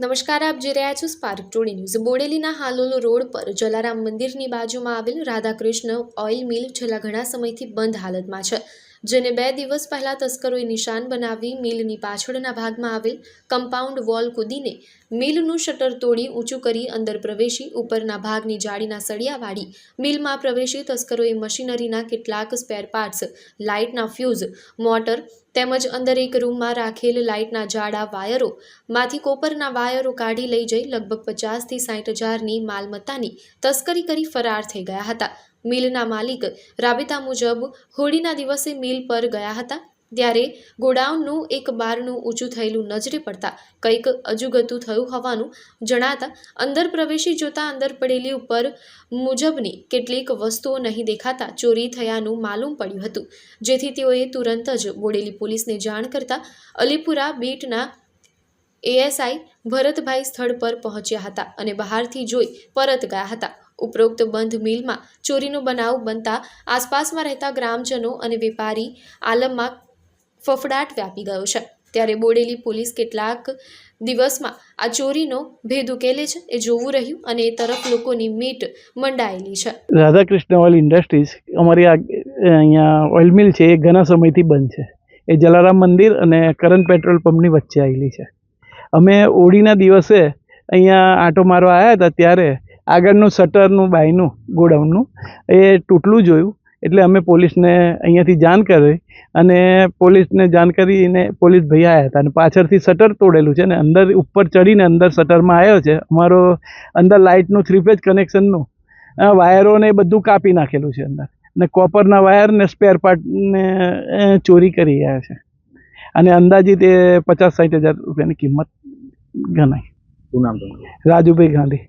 નમસ્કાર, આપ જોઈ રહ્યા છો સ્પાર્ક ટુડે ન્યૂઝ બોડેલીના હાલોલ રોડ પર જલારામ મંદિરની બાજુમાં આવેલ રાધાકૃષ્ણ ઓઇલ મિલ છેલ્લા ઘણા સમયથી બંધ હાલતમાં છે. જેને બે દિવસ પહેલાં તસ્કરોએ નિશાન બનાવી મિલની પાછળના ભાગમાં આવેલ કમ્પાઉન્ડ વોલ કૂદીને મિલનું શટર તોડી ઊંચું કરી અંદર પ્રવેશી ઉપરના ભાગની જાળીના સળિયા વાળી મિલમાં પ્રવેશી તસ્કરોએ મશીનરીના કેટલાક સ્પેર પાર્ટ્સ લાઇટના ફ્યુઝ મોટર તેમજ અંદર એક રૂમમાં રાખેલ લાઇટના જાડા વાયરો માંથી કોપરના વાયરો કાઢી લઈ જઈ લગભગ પચાસથી સાઠ હજારની માલમત્તાની તસ્કરી કરી ફરાર થઈ ગયા હતા. મિલના માલિક રાબેતા મુજબ હોળીના દિવસે મિલ પર ગયા હતા. ત્યારે ગોડાઉનનું એક બારણું ઊંચું થયેલું નજરે પડતા કંઈક અજુગતું થયું હોવાનું જણાતા અંદર પ્રવેશી જોતા અંદર પડેલી ઉપર મુજબની કેટલીક વસ્તુઓ નહીં દેખાતા ચોરી થયાનું માલુમ પડ્યું હતું. જેથી તેઓએ તુરંત જ બોડેલી પોલીસને જાણ કરતા અલીપુરા બીટના એએસઆઈ ભરતભાઈ સ્થળ પર પહોંચ્યા હતા અને બહારથી જોઈ પરત ગયા હતા. ઉપરોક્ત બંધ મિલમાં ચોરીનો બનાવ બનતા આસપાસમાં રહેતા ગ્રામજનો અને વેપારી આલમમાં ફફડાટ વ્યાપી ગયો છે. ત્યારે બોડેલી પોલીસ કેટલાક દિવસમાં આ ચોરીનો ભેદ ઉકેલે છે, એ જોવું રહ્યું અને એ તરફ લોકોની મીટ મંડાયેલી છે. રાધાકૃષ્ણ ઓઇલ ઇન્ડસ્ટ્રીઝ અમારી અહીંયા ઓઇલ મિલ છે એ ઘણા સમયથી બંધ છે. એ જલારામ મંદિર અને કરંટ પેટ્રોલ પંપની વચ્ચે આવેલી છે. અમે હોળીના દિવસે અહીંયા આંટો મારવા આવ્યા હતા ત્યારે આગળનું શટરનું, બાયનું, ગોડાઉનનું, એ તૂટલું જોયું. એટલે અમે પોલીસને અહીંયાથી જાણ કરી અને પોલીસને જાણ કરીને પોલીસ ભાઈ આવ્યા હતા અને પાછળથી શટર તોડેલું છે ને અંદર ઉપર ચડીને અંદર શટરમાં આવ્યો છે. અમારો અંદર લાઇટનું થ્રી ફેજ કનેક્શનનું વાયરોને એ બધું કાપી નાખેલું છે અંદર. અને કોપરના વાયર ને સ્પેર પાર્ટને ચોરી કરી ગયા છે. અને અંદાજિત એ પચાસ સાઠ હજાર રૂપિયાની કિંમત ગણાય. શું નામ તમારું? રાજુભાઈ ગાંધી.